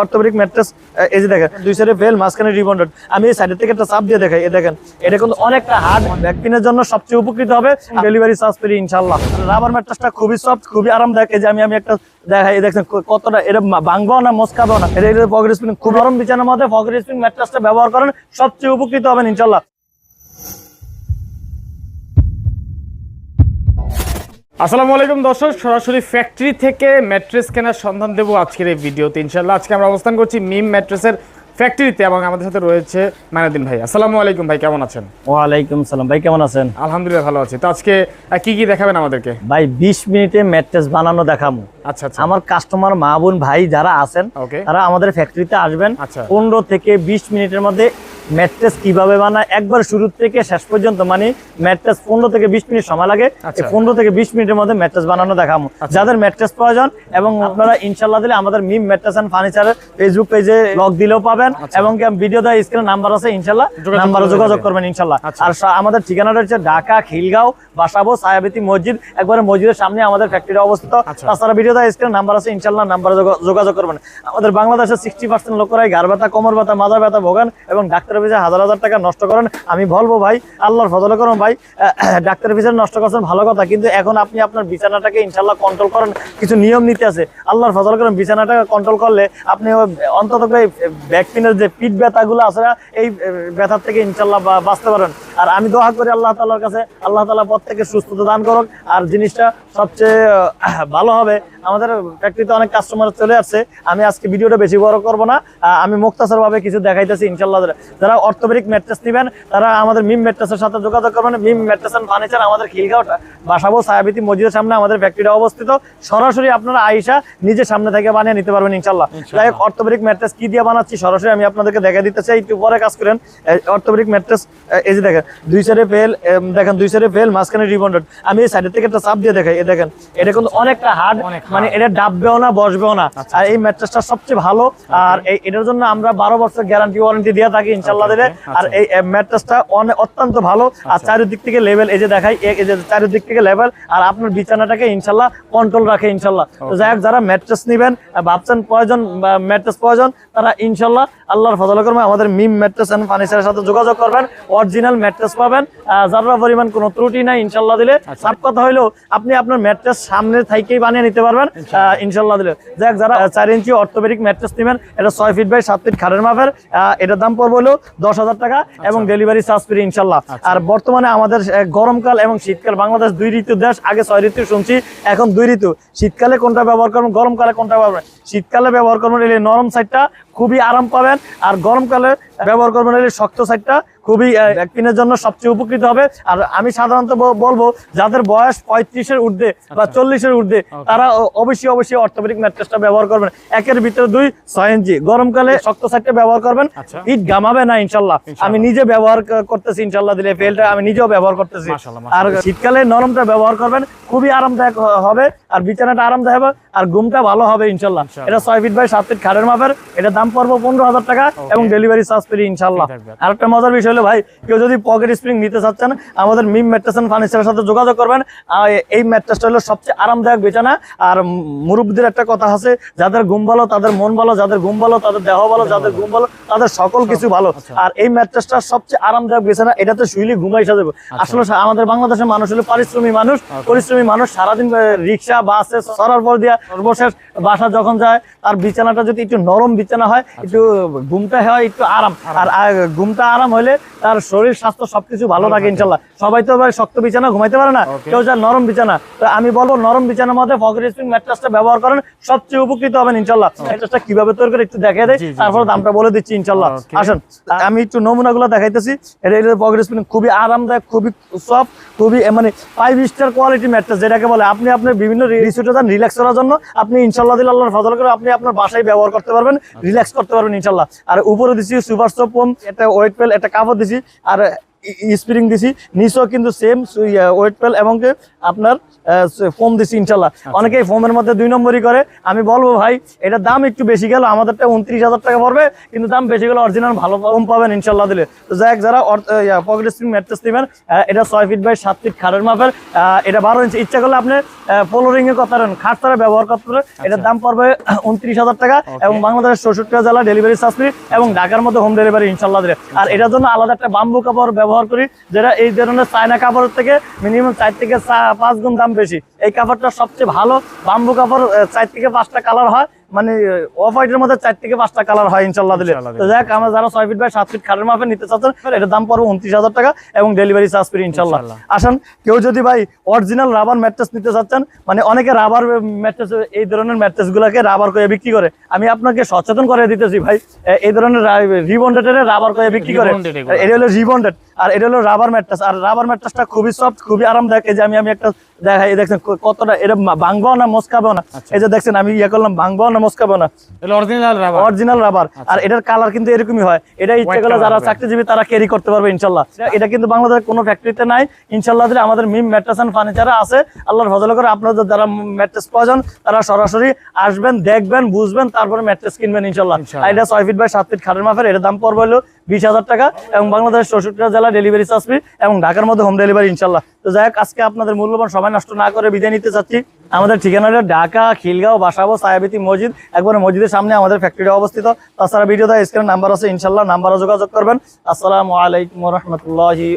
Orthopaedic mattress এই যে দেখেন, দুই সাইডে ফেল মাঝখানে রিবন্ডেড। আমি এই সাইডের থেকে একটা চাপ দিয়ে দেখাই এই দেখেন, এটা কিন্তু অনেকটা হার্ড ব্যাক পেনের জন্য সবচেয়ে উপকৃত হবে ডেলিভারি চার্জ পেরি ইনশাল্লাহ রাবার ম্যাট্রেসটা খুবই সফট খুবই আরামদায়ক, এই যে আমি আমি একটা দেখাই দেখেন কতটা, এটা ভাঙবো না, মস্কাবো না, এটা এটা পকেট স্প্রিং খুব নরম বিছানার মধ্যে পকেট স্প্রিং ম্যাট্রেসটা ব্যবহার করেন, সবচেয়ে উপকৃত হবেন ইনশাল্লাহ আসসালামু আলাইকুম দর্শক সরাসরি ফ্যাক্টরি থেকে ম্যাট্রেস কেনার সন্ধান দেবো আজকের এই ভিডিওতে। ইনশাল্লাহ আজকে আমরা অবস্থান করছি মিম ম্যাট্রেসের ফ্যাক্টরিতে এবং আমাদের সাথে রয়েছে মানাদিন ভাই। আসসালামু আলাইকুম ভাই কেমন আছেন? ওয়ালাইকুম সালাম ভাই কেমন আছেন? আলহামদুলিল্লাহ ভালো আছি। তো আজকে কি কি দেখাবেন আমাদেরকে? ভাই বিশ মিনিটে ম্যাট্রেস বানানো দেখাবো। আচ্ছা আচ্ছা। আমার কাস্টমার মা বোন ভাই যারা আছেন ওকে তারা আমাদের ফ্যাক্টরিতে আসবেন। আচ্ছা। পনেরো থেকে বিশ মিনিটের মধ্যে ম্যাট্রেস কীভাবে বানায়? একবার শুরু থেকে শেষ পর্যন্ত মানে ম্যাট্রেস পনেরো থেকে বিশ মিনিট সময় লাগে। আচ্ছা। পনেরো থেকে বিশ মিনিটের মধ্যে ম্যাট্রেস বানানো দেখাবো যাদের ম্যাট্রেস প্রয়োজন এবং আপনারা ইনশাল্লাহ দিলে আমাদের মিম ম্যাট্রেস অ্যান্ড ফার্নিচারের ফেসবুক পেজে লগ দিলেও পাবেন এবং ভিডিও দেওয়া স্ক্রিনে নাম্বার আছে ইনশাল্লাহ আচ্ছা। নাম্বারে যোগাযোগ করবেন ইনশাল্লাহ আচ্ছা। আর আমাদের ঠিকানাটা হচ্ছে ঢাকা খিলগাঁও বাসাবো সায়াবেতি মসজিদ। একবারে মসজিদের সামনে আমাদের ফ্যাক্টরি অবস্থিত। আচ্ছা। তাছাড়া ভিডিও দেওয়া স্ক্রিনে নাম্বার আছে ইনশাল্লাহ নাম্বারে যোগাযোগ করবেন। আমাদের বাংলাদেশের সিক্সটি পার্সেন্ট লোকেরাই গার ব্যথা কোমর ব্যথা মাথা ব্যথা ভোগান এবং ডাক্তারের পিছিয়ে হাজার হাজার টাকা নষ্ট করেন, আমি বলব ভাই, আল্লাহর ফজল করুন ভাই ডাক্তারের পিছনে নষ্ট করছেন, ভালো কথা, কিন্তু এখন আপনি আপনার বিছানাটাকে ইনশাল্লাহ কন্ট্রোল করেন, কিছু নিয়ম নিতে আছে, আল্লাহর ফজল করেন, বিছানাটাকে কন্ট্রোল করলে আপনি অন্তত ব্যাক পেনের যে পিঠ ব্যথাগুলো আছে এই ব্যথার থেকে ইনশাল্লাহ বাঁচতে পারেন আর আমি দোয়া করি আল্লাহ তালার কাছে। আল্লাহ তালা প্রত্যেকে সুস্থতা দান করুক। আর জিনিসটা সবচেয়ে ভালো হবে আমাদের ফ্যাক্টরিতে অনেক কাস্টমার চলে আসছে। আমি আজকে ভিডিওটা বেশি বড় করব না। আমি মুক্তাসর ভাবে কিছু দেখাইতেছি ইনশাল্লাহ যারা অর্থোপেডিক ম্যাট্রেস নেবেন তারা আমাদের মিম ম্যাট্রেসের সাথে যোগাযোগ করবেন। মিম ম্যাট্রেস অ্যান্ড ফার্নিচার আমাদের খিলগাঁওটা। বাসাবো সায়াবিতি মসজিদের সামনে আমাদের ফ্যাক্টরিটা অবস্থিত। সরাসরি আপনারা আইসা নিজের সামনে থেকে বানিয়ে নিতে পারবেন ইনশাল্লাহ যাই হোক অর্থোপেডিক ম্যাট্রেস কি দিয়ে বানাচ্ছি সরাসরি আমি আপনাদেরকে দেখা দিতে চাই। একটু পরে কাজ করেন অর্থোপেডিক ম্যাট্রেস এই যে দেখেন দুই সাইডে ফেল দেখেন দুই সাইডে ফেল মাঝখানে রিবন্ডেড আমি এই সাইডের থেকে একটা চাপ দিয়ে দেখাই এই দেখেন এটা কিন্তু অনেকটা হার্ড মানে এটা ডাববেও না বসবেও না। আর এই ম্যাট্রেসটা সবচেয়ে ভালো আর এই- এটার জন্য আমরা বারো বছর গ্যারান্টি ওয়ারেন্টি দিয়ে থাকি ইনশাল্লাহ দিলে। আর এই ম্যাট্রেসটা অনেক অত্যন্ত ভালো আর চারিদিক থেকে লেভেল এই যে দেখাই এই এই যে চারিদিক থেকে লেভেল আর আপনার বিছানাটাকে ইনশাল্লাহ কন্ট্রোল রাখে ইনশাল্লাহ তো যাই হোক যারা ম্যাট্রেস নেবেন ভাবছেন প্রয়োজন ম্যাট্রেস প্রয়োজন তারা ইনশাল্লাহ আল্লাহর ফজল করবে আমাদের মিম ম্যাট্রেস এন্ড ফার্নিচারের সাথে যোগাযোগ করবেন অরিজিনাল ম্যাট্রেস পাবেন। যারা পরিমাণ কোনো ত্রুটি নাই ইনশাল্লাহ দিলে। সাপ কথা হইল আপনি আপনার ম্যাট্রেস সামনে থাইকেই বানিয়ে নিতে পারবেন। ইনশাল্লাহ দিলে। যাক যারা চার ইঞ্চি অর্থোপেডিক ম্যাট্রেস নেবেন এটা ছয় ফিট বাই সাত ফিট খাটের মাপের এটার দাম পড়বে হলো দশ হাজার টাকা এবং ডেলিভারি চার্জ ফ্রি ইনশাল্লাহ আর বর্তমানে আমাদের গরমকাল এবং শীতকাল বাংলাদেশ দুই ঋতু দেশ আগে ছয় ঋতু শুনছি এখন দুই ঋতু। শীতকালে কোনটা ব্যবহার করবেন গরমকালে কোনটা ব্যবহার করবেন? শীতকালে ব্যবহার করবেন এই নরম সাইডটা খুবই আরাম পাবেন। আর গরমকালে ব্যবহার করবেন এই শক্ত সাইডটা খুবই ব্যাকপিনের জন্য সবচেয়ে উপকৃত হবে। আর আমি সাধারণত বলব যাদের বয়স পঁয়ত্রিশের ঊর্ধ্বে বা চল্লিশের ঊর্ধ্বে তারা অবশ্যই অবশ্যই অর্থোপেডিক ম্যাট্রেসটা ব্যবহার করবেন। একের ভিতরে দুই ছয় ইঞ্চি। গরমকালে শক্ত সাইডটা ব্যবহার করবেন। আচ্ছা। ইট গামাবে না ইনশাল্লাহ। আমি নিজে ব্যবহার করতেছি ইনশাল্লাহ দিলে ফেলটা আমি নিজেও ব্যবহার করতেছি। আর শীতকালে নরমটা ব্যবহার করবেন। খুবই আরামদায়ক হবে আর বিছানাটা আরামদায়ক হবে আর ঘুমটা ভালো হবে ইনশাল্লাহ। এটা ছয় ফিট বাই সাত ফিট খাটের মাপের এটা দাম পড়ব পনেরো হাজার টাকা এবং ডেলিভারি চার্জ ফ্রি ইনশাল্লাহ। আর একটা মজার বিষয় হলো ভাই কেউ যদি পকেট স্প্রিং নিতে চাচ্ছেন আমাদের মিম ম্যাট্রেস এন্ড ফার্নিচারের সাথে যোগাযোগ করবেন। এই ম্যাট্রেসটা হলো সবচেয়ে আরামদায়ক বিছানা আর মুরব্বীদের একটা কথা আছে যাদের ঘুম ভালো তাদের মন ভালো যাদের ঘুম ভালো তাদের দেহ ভালো যাদের ঘুম ভালো তাদের সকল কিছু ভালো। আর এই ম্যাট্রেসটা সবচেয়ে আরামদায়ক বিছানা এটাতে শুইলে ঘুমাই সাজাবে আসলে আমাদের বাংলাদেশের মানুষ হলো পারিশ্রমিক মানুষ পরিশ্রমী মানুষ সারাদিন রিক্সা বাসে সরার পর দিয়া সর্বশেষ বাসা যখন যায় তার বিছানাটা যদি একটু নরম বিছানা হয় একটু ঘুমটা হয় একটু আরাম। আর ঘুমটা আরাম হলে তার শরীর স্বাস্থ্য সবকিছু ভালো থাকে ইনশাল্লাহ। সবাই তো ভাই শক্ত বিছানা ঘুমাইতে পারে না। কেউ যায় নরম বিছানা। তো আমি বলব নরম বিছানার মধ্যে পকেট স্প্রিং ম্যাট্রেসটা ব্যবহার করেন। সবচেয়ে উপকৃত হবেন ইনশাল্লাহ। ম্যাট্রেসটা কীভাবে তৈরি করে একটু দেখাই দেয় তারপর দামটা বলে দিচ্ছি ইনশাল্লাহ. আসেন আমি একটু নমুনা নমুনাগুলো দেখাইতেছি। এটা এটা পকেট স্প্রিং খুবই আরামদায়ক খুবই সফট খুবই মানে ফাইভ স্টার কোয়ালিটি ম্যাট্রেস যেটাকে বলে, আপনি আপনার বিভিন্ন রিল্যাক্স করার জন্য। আপনি ইনশাল্লাহ দিল আল্লাহর ফজল করে আপনি আপনার বাসায় ব্যবহার করতে পারবেন রিল্যাক্স করতে পারবেন ইনশাল্লাহ। আর উপরে দিছি সুপার সোপ একটা ওয়েট পেল একটা কাপড় দিছি। আর স্প্রিং দিছি। নিচেও কিন্তু সেম ওয়েট পেল এবং আপনার ফোম দিছি ইনশাল্লাহ। অনেকেই ফোমের মধ্যে দুই নম্বরই করে। আমি বলব ভাই এটার দাম একটু বেশি গেল আমাদেরটা উনত্রিশ হাজার টাকা পড়বে কিন্তু দাম বেশি গেলে অরিজিনাল ভালো ফোম পাবেন ইনশাল্লাহ দিলে। তো যাই যারা পকেট স্প্রিং ম্যাট্রেস নেবেন এটা ছয় ফিট বাই সাত ফিট খাটের মাপের এটা বারো ইঞ্চি ইচ্ছা করলে আপনি ফ্লোরিং করতে পারেন খাট তারা ব্যবহার করতে পারেন। এটার দাম পড়বে উনত্রিশ হাজার টাকা এবং বাংলাদেশের চৌষট্টি জেলা ডেলিভারি চার্জ এবং ঢাকার মধ্যে হোম ডেলিভারি ইনশাল্লাহ দিলে। আর এটার জন্য আলাদা একটা বাম্বু কাপড় ব্যবহার করি, যেটা এই ধরনের চায়না কাপড়ের থেকে মিনিমাম চার থেকে পাঁচ গুণ দাম বেশি। এই কাপড়টা সবচেয়ে ভালো বাম্বু কাপড় চার থেকে পাঁচটা কালার হয়। মানে অফ হোয়াইটের মধ্যে চার থেকে পাঁচটা কালার হয় ইনশাল্লাহ দিলে। তো যাক আমরা যারা ছয় ফিট বাই সাত ফিট খাটের মাপে নিতে চাচ্ছেন এটার দাম পড়বে উনত্রিশ হাজার টাকা এবং ডেলিভারি চার্জ ফ্রি ইনশাল্লাহ ইনশাল্লাহ। আসেন কেউ যদি ভাই অরিজিনাল রাবার ম্যাট্রেস নিতে চাচ্ছেন মানে অনেকে রাবার ম্যাট্রেস এই ধরনের ম্যাট্রেস গুলাকে রাবার করে বিক্রি করে। আমি আপনাকে সচেতন করে দিতেছি ভাই এই ধরনের রিবন্ডেড রাবার করে বিক্রি করে। এটা হলো রিবন্ডেড আর এটা হলো রাবার ম্যাট্রেস আর রাবার ম্যাট্রেসটা খুবই সফট খুবই আরামদায়ক। এই যে আমি আমি একটা দেখছেন কতটা এটা ভাঙবো না মস্কাবো না আচ্ছা। এই যে দেখছেন আমি ইয়ে করলাম ভাঙবো না মস্কাবো না অরিজিনাল রাবার আর এটার কালার কিন্তু এরকমই হয়। এটা ইচ্ছে করলে যারা চাকরিজীবী তারা ক্যারি করতে পারবে ইনশাল্লাহ। এটা কিন্তু বাংলাদেশের কোনো ফ্যাক্টরিতে নাই। ইনশাল্লাহ আমাদের মিম ম্যাট্রেস এন্ড ফার্নিচারে আছে আল্লাহর ফজল করে আপনাদের যারা ম্যাট্রেস প্রয়োজন তারা সরাসরি আসবেন দেখবেন বুঝবেন তারপরে ম্যাট্রেস কিনবেন ইনশাল্লাহ। ইনশাল্লাহ। এটা ছয় ফিট বাই সাত ফিট খাটের মাপের এটার দাম পড়বে হলো বিশ হাজার টাকা এবং বাংলাদেশ চৌষট্টি জেলা ডেলিভারি চার্জ ফ্রি এবং ঢাকার মধ্যে হোম ডেলিভারি ইনশাল্লাহ তো যাই হোক, আজকে আপনাদের মূল্যবান সময় নষ্ট না করে বিদায় নিতে চাচ্ছি। আমাদের ঠিকানাটা ঢাকা, খিলগাঁও, বাসাবো সায়াবিতি মসজিদ। একবার মসজিদের সামনে আমাদের ফ্যাক্টরি অবস্থিত। তাছাড়া ভিডিওতে স্ক্রিনে নাম্বার আছে ইনশাল্লাহ নাম্বারও যোগাযোগ করবেন। আসসালামু আলাইকুম রহমতুল্লাহি